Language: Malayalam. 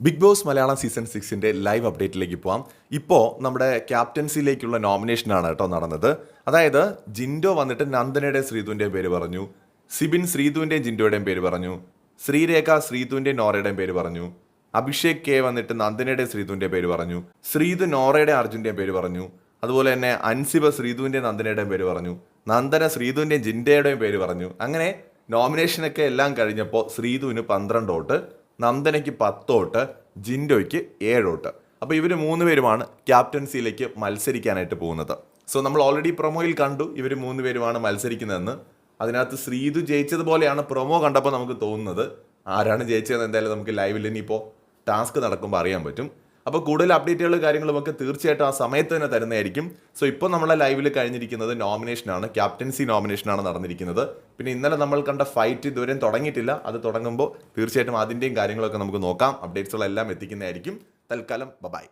ബിഗ് ബോസ് മലയാളം സീസൺ സിക്സിന്റെ ലൈവ് അപ്ഡേറ്റിലേക്ക് പോവാം. ഇപ്പോൾ നമ്മുടെ ക്യാപ്റ്റൻസിയിലേക്കുള്ള നോമിനേഷനാണ് കേട്ടോ നടന്നത്. അതായത് ജിൻഡോ വന്നിട്ട് നന്ദനയുടെ ശ്രീതുവിന്റെയും പേര് പറഞ്ഞു സിബിൻ ശ്രീതുവിന്റെയും ജിൻഡോയുടെയും പേര് പറഞ്ഞു ശ്രീരേഖ ശ്രീതുവിന്റെയും നോറയുടെയും പേര് പറഞ്ഞു അഭിഷേക് കെ വന്നിട്ട് നന്ദനയുടെ ശ്രീതുവിന്റെ പേര് പറഞ്ഞു ശ്രീതു നോറയുടെ അർജുന്റെയും പേര് പറഞ്ഞു അതുപോലെ തന്നെ അൻസിബ ശ്രീതുവിന്റെ നന്ദനയുടെയും പേര് പറഞ്ഞു നന്ദന ശ്രീതുവിന്റെയും ജിൻഡയുടെയും പേര് പറഞ്ഞു. അങ്ങനെ നോമിനേഷനൊക്കെ എല്ലാം കഴിഞ്ഞപ്പോൾ ശ്രീതുവിന് പന്ത്രണ്ട് വോട്ട് നന്ദനയ്ക്ക് പത്ത് വോട്ട് ജിൻഡോയ്ക്ക് ഏഴ് വോട്ട് അപ്പോൾ ഇവർ മൂന്ന് പേരുമാണ് ക്യാപ്റ്റൻസിയിലേക്ക് മത്സരിക്കാനായിട്ട് പോകുന്നത്. സോ നമ്മൾ ഓൾറെഡി പ്രൊമോയിൽ കണ്ടു ഇവർ മൂന്ന് പേരുമാണ് മത്സരിക്കുന്നതെന്ന്. അതിനകത്ത് ശ്രീതു ജയിച്ചതുപോലെയാണ് പ്രൊമോ കണ്ടപ്പോൾ നമുക്ക് തോന്നുന്നത് ആരാണ് ജയിച്ചതെന്ന് എന്തായാലും നമുക്ക് ലൈവിൽ ഇനിയിപ്പോൾ ടാസ്ക് നടക്കുമ്പോൾ അറിയാൻ പറ്റും. അപ്പോൾ കൂടുതൽ അപ്ഡേറ്റുകൾ കാര്യങ്ങളും ഒക്കെ തീർച്ചയായിട്ടും ആ സമയത്ത് തന്നെ തരുന്നതായിരിക്കും. സോ ഇപ്പോൾ നമ്മളെ ലൈവിൽ കഴിഞ്ഞിരിക്കുന്നത് നോമിനേഷനാണ് ക്യാപ്റ്റൻസി നോമിനേഷനാണ് നടന്നിരിക്കുന്നത്. പിന്നെ ഇന്നലെ നമ്മൾ കണ്ട ഫൈറ്റ് ഇതുവരെയും തുടങ്ങിയിട്ടില്ല. അത് തുടങ്ങുമ്പോൾ തീർച്ചയായിട്ടും അതിന്റെയും കാര്യങ്ങളൊക്കെ നമുക്ക് നോക്കാം. അപ്ഡേറ്റ്സുകളെല്ലാം എത്തിക്കുന്നതായിരിക്കും. തൽക്കാലം ബൈ